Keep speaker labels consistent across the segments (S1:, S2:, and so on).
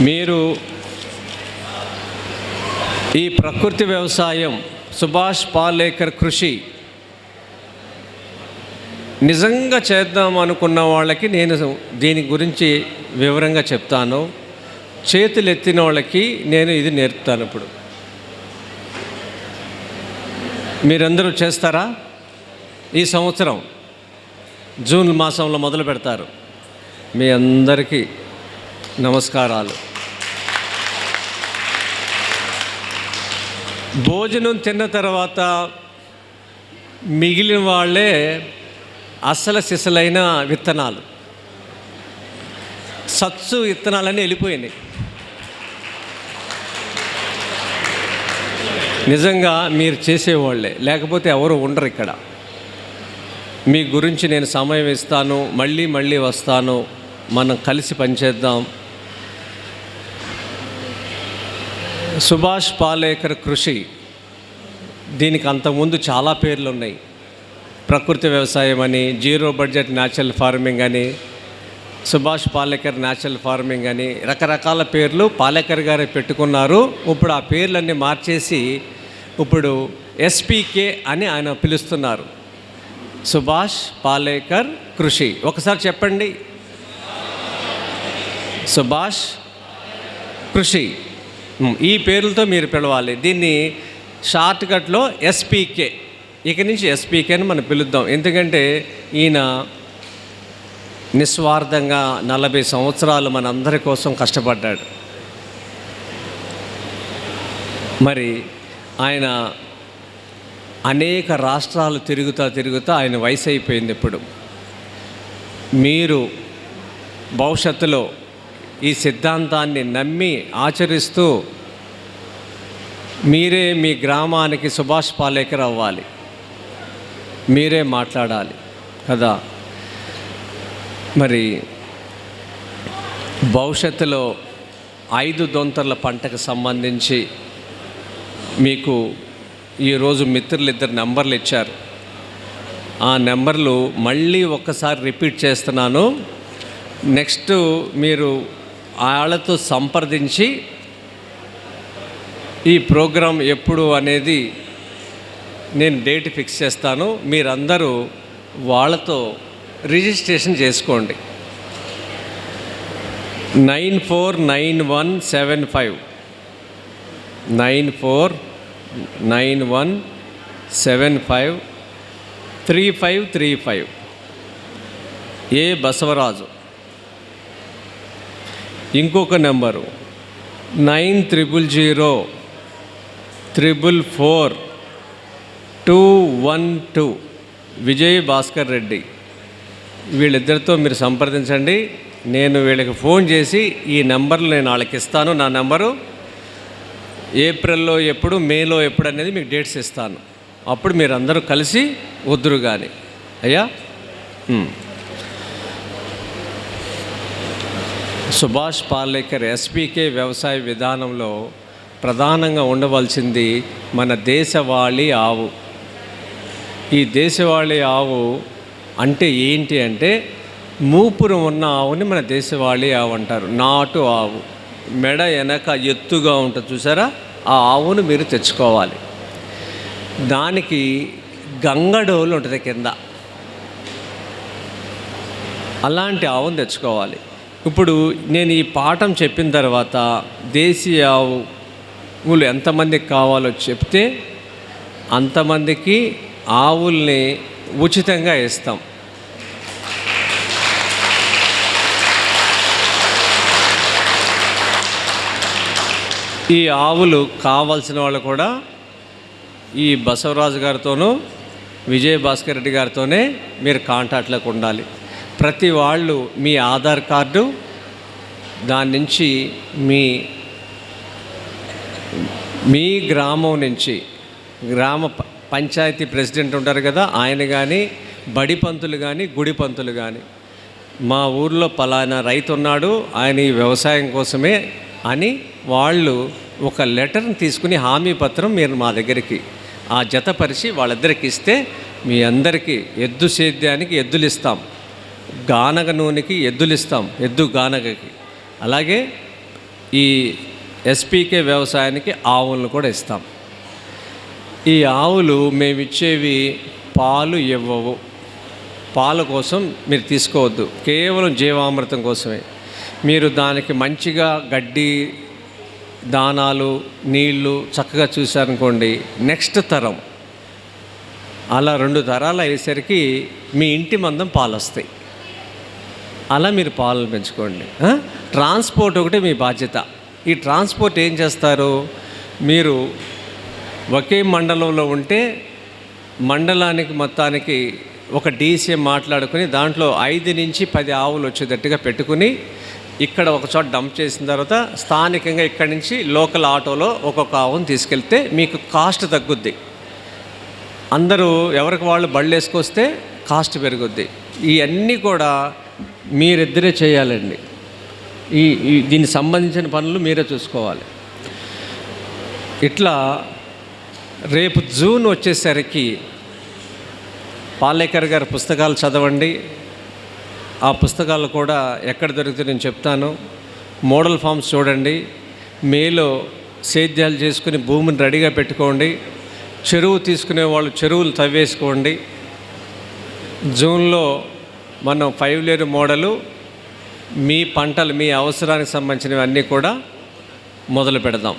S1: మీరు ఈ ప్రకృతి వ్యవసాయం సుభాష్ పాలేకర్ కృషి నిజంగా చేద్దాం అనుకున్న వాళ్ళకి నేను దీని గురించి వివరంగా చెప్తాను. చేతులు ఎత్తిన వాళ్ళకి నేను ఇది నేర్పుతాను ఇప్పుడు. మీరందరూ చేస్తారా? ఈ సంవత్సరం జూన్ మాసంలో మొదలు పెడతారు. మీ అందరికీ నమస్కారాలు. భోజనం తిన్న తర్వాత మిగిలిన వాళ్ళే అసలు సిసలైన విత్తనాలు. సత్సు విత్తనాలన్నీ వెళ్ళిపోయినాయి. నిజంగా మీరు చేసేవాళ్ళే లేకపోతే ఎవరు ఉండరు ఇక్కడ. మీ గురించి నేను సమయం ఇస్తాను మళ్ళీ మళ్ళీ వస్తాను మనం కలిసి పనిచేద్దాం. సుభాష్ పాలేకర్ కృషి దీనికి అంతకుముందు చాలా పేర్లు ఉన్నాయి ప్రకృతి వ్యవసాయం అని జీరో బడ్జెట్ న్యాచురల్ ఫార్మింగ్ అని సుభాష్ పాలేకర్ న్యాచురల్ ఫార్మింగ్ అని రకరకాల పేర్లు పాలేకర్ గారే పెట్టుకున్నారు. ఇప్పుడు ఆ పేర్లన్నీ మార్చేసి ఇప్పుడు ఎస్పీకే అని ఆయన పిలుస్తున్నారు. సుభాష్ పాలేకర్ కృషి. ఒకసారి చెప్పండి. సుభాష్ కృషి. ఈ పేర్లతో మీరు పిలవాలి. దీన్ని షార్ట్కట్లో ఎస్పీకే. ఇక నుంచి ఎస్పీకే అని మనం పిలుద్దాం. ఎందుకంటే ఈయన నిస్వార్థంగా నలభై సంవత్సరాలు మనందరి కోసం కష్టపడ్డాడు. మరి ఆయన అనేక రాష్ట్రాలు తిరుగుతా తిరుగుతా ఆయన వయసు అయిపోయింది ఇప్పుడు. మీరు భవిష్యత్తులో ఈ సిద్ధాంతాన్ని నమ్మి ఆచరిస్తూ మీరే మీ గ్రామానికి సుభాష్ పాలేకర్ అవ్వాలి. మీరే మాట్లాడాలి. కదా? మరి భవిష్యత్తులో ఐదు దొంతర్ల పంటకు సంబంధించి మీకు ఈరోజు మిత్రులు ఇద్దరు నెంబర్లు ఇచ్చారు. ఆ నెంబర్లు మళ్ళీ ఒక్కసారి రిపీట్ చేస్తున్నాను. నెక్స్ట్ మీరు వాళ్ళతో సంప్రదించి ఈ ప్రోగ్రాం ఎప్పుడు అనేది నేను డేట్ ఫిక్స్ చేస్తాను. మీరందరూ వాళ్ళతో రిజిస్ట్రేషన్ చేసుకోండి. Nine four nine one seven five. Nine four nine one seven five three five three five. A Basavaraju. ఇంకొక number nine triple zero triple four two one two Vijay Bhaskar Reddy. వీళ్ళిద్దరితో మీరు సంప్రదించండి. నేను వీళ్ళకి phone చేసి ఈ నెంబర్లు నేను వాళ్ళకి ఇస్తాను. నా నెంబరు ఏప్రిల్లో ఎప్పుడు మేలో ఎప్పుడు అనేది మీకు డేట్స్ ఇస్తాను. అప్పుడు మీరు అందరూ కలిసి వద్దురు కానీ అయ్యా? సుభాష్ పాలేకర్ ఎస్పీకే వ్యవసాయ విధానంలో ప్రధానంగా ఉండవలసింది మన దేశవాళీ ఆవు. ఈ దేశవాళీ ఆవు అంటే ఏంటి అంటే మూపురం ఉన్న ఆవుని మన దేశవాళీ ఆవు అంటారు. నాటు ఆవు. మెడ వెనక ఎత్తుగా ఉంటుంది చూసారా? ఆ ఆవును మీరు తెచ్చుకోవాలి. దానికి గంగడోలు ఉంటుంది కింద. అలాంటి ఆవును తెచ్చుకోవాలి. ఇప్పుడు నేను ఈ పాఠం చెప్పిన తర్వాత దేశీయ ఆవు ఆవులు ఎంతమందికి కావాలో చెప్తే అంతమందికి ఆవుల్ని ఉచితంగా ఇస్తాం. ఈ ఆవులు కావాల్సిన వాళ్ళు కూడా ఈ బసవరాజు గారితోనూ విజయ భాస్కర్ రెడ్డి గారితోనే మీరు కాంటాక్ట్లోకి ఉండాలి. ప్రతి వాళ్ళు మీ ఆధార్ కార్డు దాని నుంచి మీ మీ గ్రామం నుంచి గ్రామ పంచాయతీ ప్రెసిడెంట్ ఉంటారు కదా ఆయన కానీ బడి పంతులు కానీ గుడి పంతులు కానీ మా ఊర్లో పలానా రైతు ఉన్నాడు ఆయన ఈ వ్యవసాయం కోసమే అని వాళ్ళు ఒక లెటర్ని తీసుకుని హామీ పత్రం మీరు మా దగ్గరికి ఆ జతపరిచి వాళ్ళిద్దరికి ఇస్తే మీ అందరికీ ఎద్దు సేద్యానికి ఎద్దులు ఇస్తాం గానగ నూనెకి ఎద్దులు ఇస్తాం ఎద్దు గానగకి. అలాగే ఈ ఎస్పీకే వ్యవసాయానికి ఆవులను కూడా ఇస్తాం. ఈ ఆవులు మేము ఇచ్చేవి పాలు ఇవ్వవు. పాల కోసం మీరు తీసుకోవద్దు. కేవలం జీవామృతం కోసమే. మీరు దానికి మంచిగా గడ్డి దానాలు నీళ్ళు చక్కగా చూశారనుకోండి నెక్స్ట్ తరం. అలా రెండు తరాలు అయ్యేసరికి మీ ఇంటి మందం పాలు వస్తాయి అలా మీరు పాలను పెంచుకోండి. ట్రాన్స్పోర్ట్ ఒకటి మీ బాధ్యత. ఈ ట్రాన్స్పోర్ట్ ఏం చేస్తారు? మీరు ఒకే మండలంలో ఉంటే మండలానికి మొత్తానికి ఒక డీసీఎం మాట్లాడుకుని దాంట్లో ఐదు నుంచి పది ఆవులు వచ్చేటట్టుగా పెట్టుకుని ఇక్కడ ఒక చోట డంప్ చేసిన తర్వాత స్థానికంగా ఇక్కడి నుంచి లోకల్ ఆటోలో ఒక్కొక్క ఆవును తీసుకెళ్తే మీకు కాస్ట్ తగ్గుద్ది. అందరూ ఎవరికి వాళ్ళు బళ్ళు వేసుకొస్తే కాస్ట్ పెరుగుద్ది. ఇవన్నీ కూడా మీరిద్దరే చేయాలండి. ఈ దీనికి సంబంధించిన పనులు మీరే చూసుకోవాలి. ఇట్లా రేపు జూన్ వచ్చేసరికి పాలేకర్ గారి పుస్తకాలు చదవండి. ఆ పుస్తకాలు కూడా ఎక్కడ దొరుకుతాయి నేను చెప్తాను. మోడల్ ఫామ్స్ చూడండి. మేలో సేద్యాలు చేసుకుని భూమిని రెడీగా పెట్టుకోండి. చెరువు తీసుకునే వాళ్ళు చెరువులు తవ్వేసుకోండి. జూన్లో మనం ఫైవ్ లేరు మోడలు మీ పంటలు మీ అవసరానికి సంబంధించినవి అన్నీ కూడా మొదలు పెడదాం.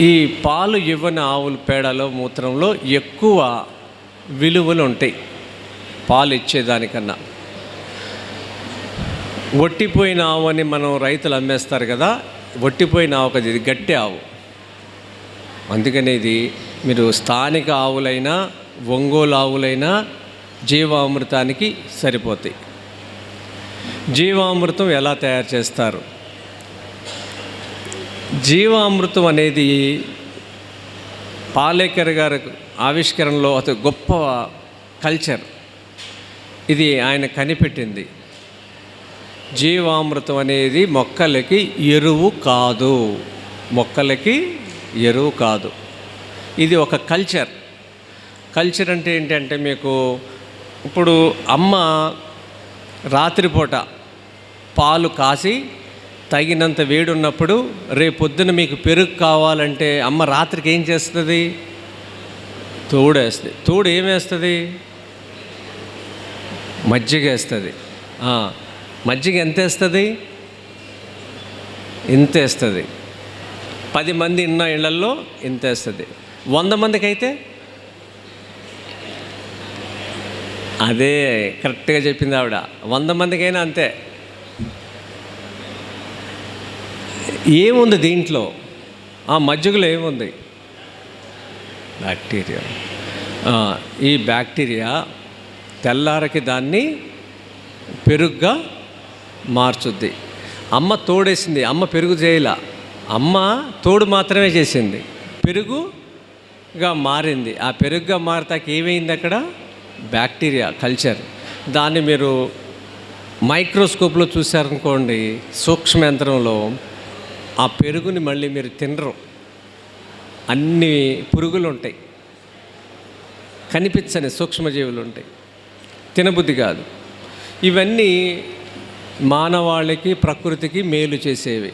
S1: ఈ పాలు ఇవ్వని ఆవుల పేడలో మూత్రంలో ఎక్కువ విలువలు ఉంటాయి పాలు ఇచ్చేదానికన్నా. ఒట్టిపోయిన ఆవు అని మనం రైతులు అమ్మేస్తారు కదా ఒట్టిపోయిన ఆవు కదా ఇది గట్టి ఆవు. అందుకని ఇది మీరు స్థానిక ఆవులైనా ఒంగోలు ఆవులైనా జీవామృతానికి సరిపోతాయి. జీవామృతం ఎలా తయారు చేస్తారు? జీవామృతం అనేది పాలేకర్ గారి ఆవిష్కరణలో అతి గొప్ప కల్చర్. ఇది ఆయన కనిపెట్టింది. జీవామృతం అనేది మొక్కలకి ఎరువు కాదు. మొక్కలకి ఎరువు కాదు. ఇది ఒక కల్చర్. కల్చర్ అంటే ఏంటంటే మీకు ఇప్పుడు అమ్మ రాత్రిపూట పాలు కాసి తగినంత వేడున్నప్పుడు రేపొద్దున మీకు పెరుగు కావాలంటే అమ్మ రాత్రికి ఏం చేస్తుంది? తోడేస్తుంది. తోడు ఏమేస్తుంది మజ్జిగ వేస్తుంది. మజ్జిగ ఎంత వేస్తుంది? ఇంత వేస్తుంది. పది మంది ఉన్న ఇళ్ళల్లో ఇంత వేస్తుంది. వంద మందికి అయితే అదే కరెక్ట్గా చెప్పింది ఆవిడ. వంద మందికైనా అంతే. ఏముంది దీంట్లో? ఆ మజ్జిగలో ఏముంది? బ్యాక్టీరియా. ఈ బ్యాక్టీరియా తెల్లారకి దాన్ని పెరుగుగా మార్చుద్ది. అమ్మ తోడేసింది. అమ్మ పెరుగు చేయలా. అమ్మ తోడు మాత్రమే చేసింది. పెరుగుగా మారింది. ఆ పెరుగుగా మారతాకి ఏమైంది అక్కడ? Bacteria culture. దాన్ని మీరు మైక్రోస్కోప్లో చూశారనుకోండి సూక్ష్మ యంత్రంలో ఆ పెరుగుని మళ్ళీ మీరు తినరు. అన్ని పురుగులు ఉంటాయి కనిపించని సూక్ష్మజీవులు ఉంటాయి తినబుద్ధి కాదు. ఇవన్నీ మానవాళికి ప్రకృతికి మేలు చేసేవి.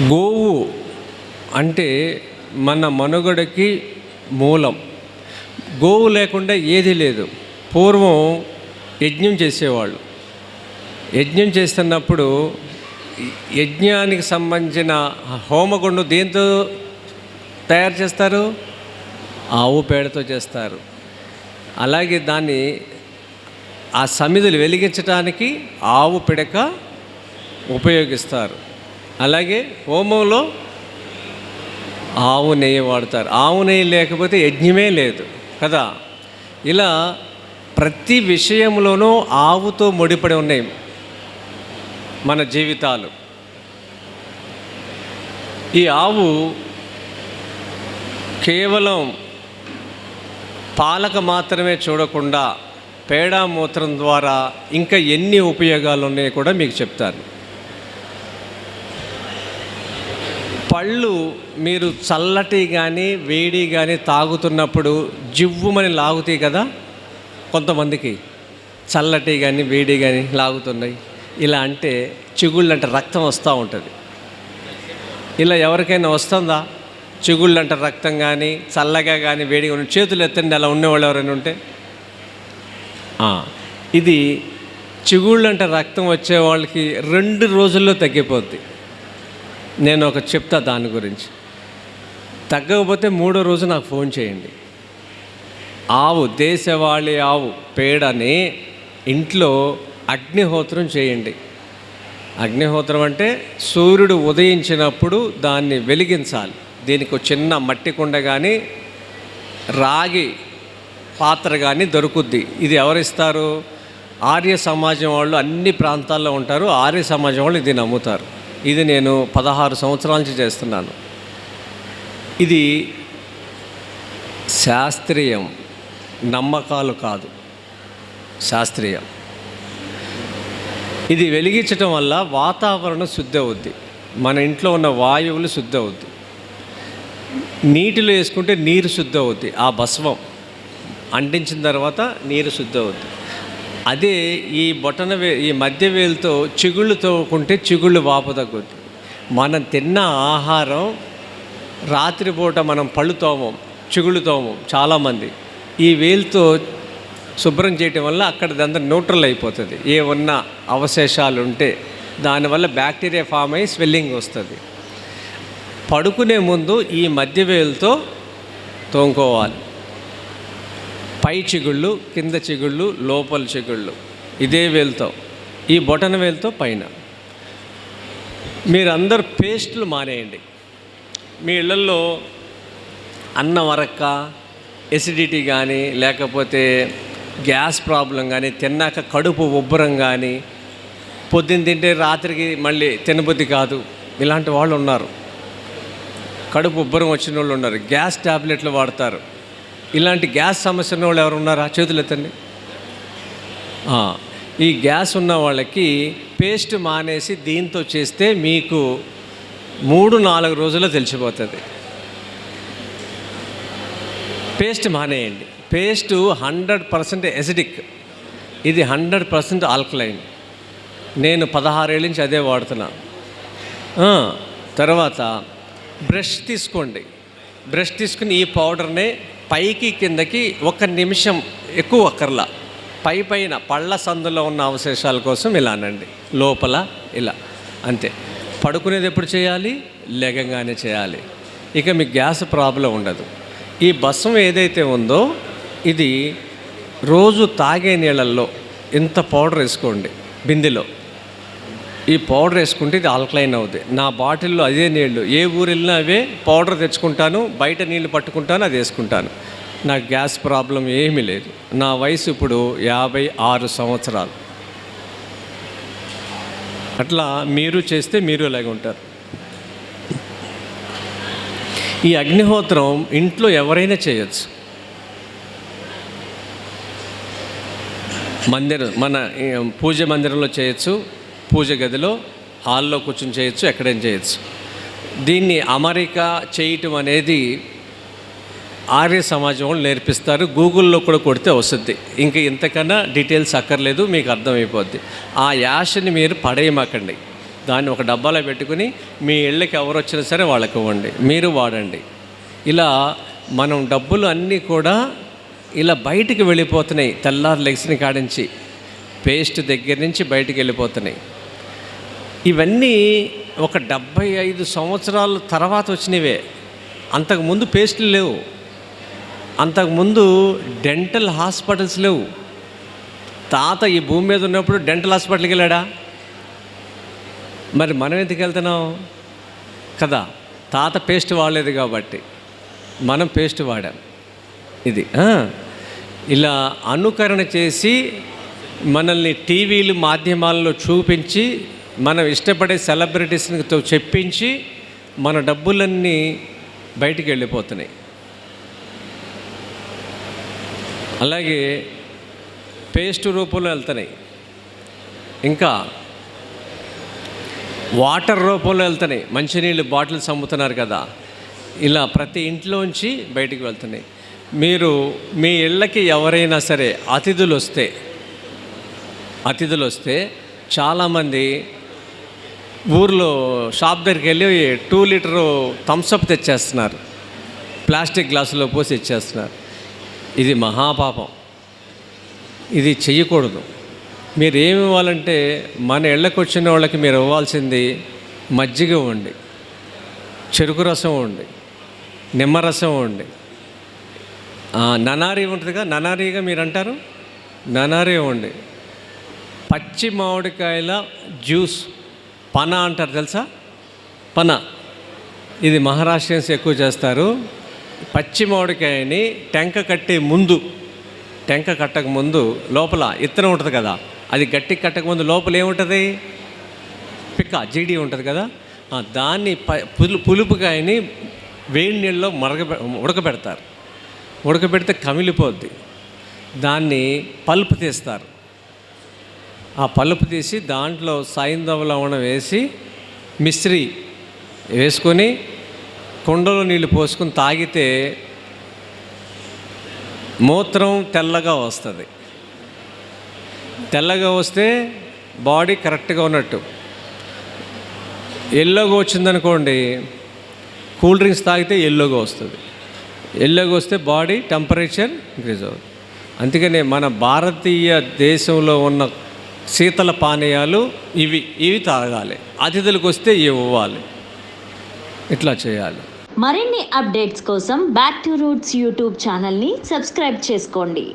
S1: గోవు అంటే మన మనుగడకి మూలం. గోవు లేకుండా ఏది లేదు. పూర్వం యజ్ఞం చేసేవాళ్ళు. యజ్ఞం చేస్తున్నప్పుడు యజ్ఞానికి సంబంధించిన హోమగుండు దేంతో తయారు చేస్తారు? ఆవు పేడతో చేస్తారు. అలాగే దాన్ని ఆ సమిధులు వెలిగించడానికి ఆవు పిడక ఉపయోగిస్తారు. అలాగే హోమంలో ఆవు నెయ్యి వాడతారు. ఆవు నెయ్యి లేకపోతే యజ్ఞమే లేదు కదా? ఇలా ప్రతి విషయంలోనూ ఆవుతో ముడిపడి ఉన్నాయి మన జీవితాలు. ఈ ఆవు కేవలం పాలక మాత్రమే చూడకుండా పేడ మూత్రం ద్వారా ఇంకా ఎన్ని ఉపయోగాలు ఉన్నాయో కూడా మీకు చెప్తాను. పళ్ళు మీరు చల్లటి కానీ వేడి కానీ తాగుతున్నప్పుడు జివ్వుమని లాగుతాయి కదా? కొంతమందికి చల్లటి కానీ వేడి కానీ లాగుతున్నాయి. ఇలా అంటే చిగుళ్ళు అంటే రక్తం వస్తూ ఉంటుంది. ఇలా ఎవరికైనా వస్తుందా? చిగుళ్ళు అంటే రక్తం కానీ చల్లగా కానీ వేడిగా ఉన్న చేతులు ఎత్తండి అలా ఉండేవాళ్ళు ఎవరైనా ఉంటే? ఇది చిగుళ్ళు అంటే రక్తం వచ్చే వాళ్ళకి రెండు రోజుల్లో తగ్గిపోద్ది. నేను ఒక చెప్తా దాని గురించి. తగ్గకపోతే మూడో రోజు నాకు ఫోన్ చేయండి. ఆవు దేశవాళీ ఆవు పేడని ఇంట్లో అగ్నిహోత్రం చేయండి. అగ్నిహోత్రం అంటే సూర్యుడు ఉదయించినప్పుడు దాన్ని వెలిగించాలి. దీనికి ఒక చిన్న మట్టి కుండ కానీ రాగి పాత్ర కానీ దొరుకుద్ది. ఇది ఎవరిస్తారు? ఆర్య సమాజం వాళ్ళు అన్ని ప్రాంతాల్లో ఉంటారు. ఆర్య సమాజం వాళ్ళు ఇది నమ్ముతారు. ఇది నేను పదహారు సంవత్సరాల నుంచి చేస్తున్నాను. ఇది శాస్త్రీయం నమ్మకాలు కాదు. శాస్త్రీయం. ఇది వెలిగించటం వల్ల వాతావరణం శుద్ధి అవుద్ది. మన ఇంట్లో ఉన్న వాయువులు శుద్ధి అవుద్ది. నీటిలో వేసుకుంటే నీరు శుద్ధి అవుద్ది. ఆ భస్వం అంటించిన తర్వాత నీరు శుద్ధి అవుద్ది. అదే ఈ బొటన వే ఈ మధ్య వేలుతో చిగుళ్ళు తోకుంటే చిగుళ్ళు వాపు తగ్గుద్ది మనం తిన్న ఆహారం రాత్రిపూట మనం పళ్ళు తోమం చిగుళ్ళు తోమం చాలామంది. ఈ వేలుతో శుభ్రం చేయటం వల్ల అక్కడ దంతా న్యూట్రల్ అయిపోతుంది. ఏ ఉన్న అవశేషాలు ఉంటే దానివల్ల బ్యాక్టీరియా ఫామ్ అయ్యి స్వెల్లింగ్ వస్తుంది. పడుకునే ముందు ఈ మధ్య వేలుతో తోముకోవాలి. పై చిగుళ్ళు కింద చిగుళ్ళు లోపల చిగుళ్ళు. ఇదే వేలుతో ఈ బొటన వేలుతో పైన. మీరందరూ పేస్ట్లు మానేయండి. మీ ఇళ్ళల్లో అన్నం వరక్క ఎసిడిటీ కానీ లేకపోతే గ్యాస్ ప్రాబ్లం కానీ తిన్నాక కడుపు ఉబ్బరం కానీ పొద్దున్న తింటే రాత్రికి మళ్ళీ తినబుద్ధి కాదు. ఇలాంటి వాళ్ళు ఉన్నారు. కడుపు ఉబ్బరం వచ్చిన వాళ్ళు ఉన్నారు. గ్యాస్ ట్యాబ్లెట్లు వాడతారు. ఇలాంటి గ్యాస్ సమస్య ఉన్న వాళ్ళు ఎవరు ఉన్నారా? చేతులు ఎత్తండి. ఈ గ్యాస్ ఉన్న వాళ్ళకి పేస్ట్ మానేసి దీంతో చేస్తే మీకు మూడు నాలుగు రోజుల్లో తెలిసిపోతుంది. పేస్ట్ మానేయండి. Paste hundred percent acidic. ఇది హండ్రెడ్ పర్సెంట్ ఆల్కలైన్. నేను పదహారేళ్ళ నుంచి అదే వాడుతున్నా. తర్వాత బ్రష్ తీసుకోండి. బ్రష్ తీసుకుని ఈ పౌడర్నే పైకి కిందకి ఒక నిమిషం ఎక్కువ అక్కర్లా. పై పైన పళ్ళ సందులో ఉన్న అవశేషాల కోసం ఇలా అనండి. లోపల ఇలా. అంతే. పడుకునేది ఎప్పుడు చేయాలి? లేగంగానే చేయాలి. ఇక మీకు గ్యాస్ ప్రాబ్లం ఉండదు. ఈ బస్సం ఏదైతే ఉందో ఇది రోజు తాగే నీళ్ళల్లో ఇంత పౌడర్ వేసుకోండి. బిందెలో. ఈ పౌడర్ వేసుకుంటే ఇది ఆల్కలైన్ అవుద్ది. నా బాటిల్లో అదే నీళ్ళు ఏ ఊరు వెళ్ళినా అవే పౌడర్ తెచ్చుకుంటాను బయట నీళ్ళు పట్టుకుంటాను అది వేసుకుంటాను. నాకు గ్యాస్ ప్రాబ్లం ఏమీ లేదు. నా వయసు ఇప్పుడు యాభై ఆరు సంవత్సరాలు. అట్లా మీరు చేస్తే మీరు ఇలాగ ఉంటారు. ఈ అగ్నిహోత్రం ఇంట్లో ఎవరైనా చేయొచ్చు. మందిరం మన పూజ మందిరంలో చేయొచ్చు. పూజ గదిలో హాల్లో కూర్చొని చేయొచ్చు ఎక్కడైనా చేయొచ్చు. దీన్ని అమరిక చేయటం అనేది ఆర్య సమాజం వాళ్ళు నేర్పిస్తారు. గూగుల్లో కూడా కొడితే వస్తుంది. ఇంకా ఇంతకన్నా డీటెయిల్స్ అక్కర్లేదు మీకు అర్థమైపోద్ది. ఆ యాష్ని మీరు పడేయమాకండి. దాన్ని ఒక డబ్బాలో పెట్టుకుని మీ ఇళ్ళకి ఎవరు వచ్చినా సరే వాళ్ళకి ఇవ్వండి. మీరు వాడండి. ఇలా మనం డబ్బులు అన్నీ కూడా ఇలా బయటికి వెళ్ళిపోతున్నాయి. తెల్లారు లెగ్స్ని కాడించి పేస్ట్ దగ్గర నుంచి బయటికి వెళ్ళిపోతున్నాయి. ఇవన్నీ ఒక డెబ్భై ఐదు సంవత్సరాల తర్వాత వచ్చినవే. అంతకుముందు పేస్టులు లేవు. అంతకుముందు డెంటల్ హాస్పిటల్స్ లేవు. తాత ఈ భూమి మీద ఉన్నప్పుడు డెంటల్ హాస్పిటల్కి వెళ్ళాడా? మరి మనం ఎందుకు వెళ్తున్నాం? కదా తాత పేస్ట్ వాడలేదు కాబట్టి మనం పేస్ట్ వాడాం. ఇది ఇలా అనుకరణ చేసి మనల్ని టీవీలు మాధ్యమాల్లో చూపించి మనం ఇష్టపడే సెలబ్రిటీస్తో చెప్పించి మన డబ్బులన్నీ బయటికి వెళ్ళిపోతున్నాయి. అలాగే పేస్ట్ రూపంలో వెళ్తున్నాయి. ఇంకా వాటర్ రూపంలో వెళ్తున్నాయి. మంచినీళ్ళు బాటిల్స్ అమ్ముతున్నారు కదా. ఇలా ప్రతి ఇంట్లోంచి బయటికి వెళ్తున్నాయి. మీరు మీ ఇళ్ళకి ఎవరైనా సరే అతిథులు వస్తే అతిథులు వస్తే చాలామంది ఊర్లో షాప్ దగ్గరికి వెళ్ళి టూ లీటరు థమ్స్అప్ తెచ్చేస్తున్నారు. ప్లాస్టిక్ గ్లాసులో పోసి ఇచ్చేస్తున్నారు. ఇది మహాపాపం. ఇది చెయ్యకూడదు. మీరు ఏమి ఇవ్వాలంటే మన ఇళ్ళకి వచ్చిన వాళ్ళకి మీరు ఇవ్వాల్సింది మజ్జిగ ఇవ్వండి చెరుకు రసం ఇవ్వండి నిమ్మరసం ఇవ్వండి ననారీ ననారి ఉంటుందిగా ననారిగా మీరు అంటారు ననారి ఇవ్వండి పచ్చి మామిడికాయల జ్యూస్ పన అంటారు తెలుసా? పన. ఇది మహారాష్ట్రియన్స్ ఎక్కువ చేస్తారు. పచ్చి మామిడికాయని టెంక కట్టే ముందు టెంక కట్టక ముందు లోపల ఇత్తనం ఉంటుంది కదా అది గట్టి కట్టక ముందు లోపల ఏముంటుంది? పిక్క జీడి ఉంటుంది కదా దాన్ని ప పులు పులుపుకాయని వేడి నీళ్ళలో మరగ ఉడకబెడతారు. ఉడకబెడితే కమిలిపోద్ది. దాన్ని పల్పు తీస్తారు. ఆ పలుపు తీసి దాంట్లో సైంధవ లవణం వేసి మిశ్రీ వేసుకొని కుండలో నీళ్ళు పోసుకొని తాగితే మూత్రం తెల్లగా వస్తుంది. తెల్లగా వస్తే బాడీ కరెక్ట్గా ఉన్నట్టు. ఎల్లోగా వచ్చిందనుకోండి కూల్ డ్రింక్స్ తాగితే ఎల్లోగా వస్తుంది. ఎల్లోగా వస్తే బాడీ టెంపరేచర్ ఇంక్రీజ్ అవుతుంది. అందుకనే మన భారతీయ దేశంలో ఉన్న శీతల పానీయాలు ఇవి ఇవి తాగాలి. అతిథులకు వస్తే ఇవి ఇవ్వాలి. ఇట్లా చేయాలి.
S2: మరిన్ని అప్డేట్స్ కోసం బ్యాక్ టు రూట్స్ యూట్యూబ్ ఛానల్ని సబ్స్క్రైబ్ చేసుకోండి.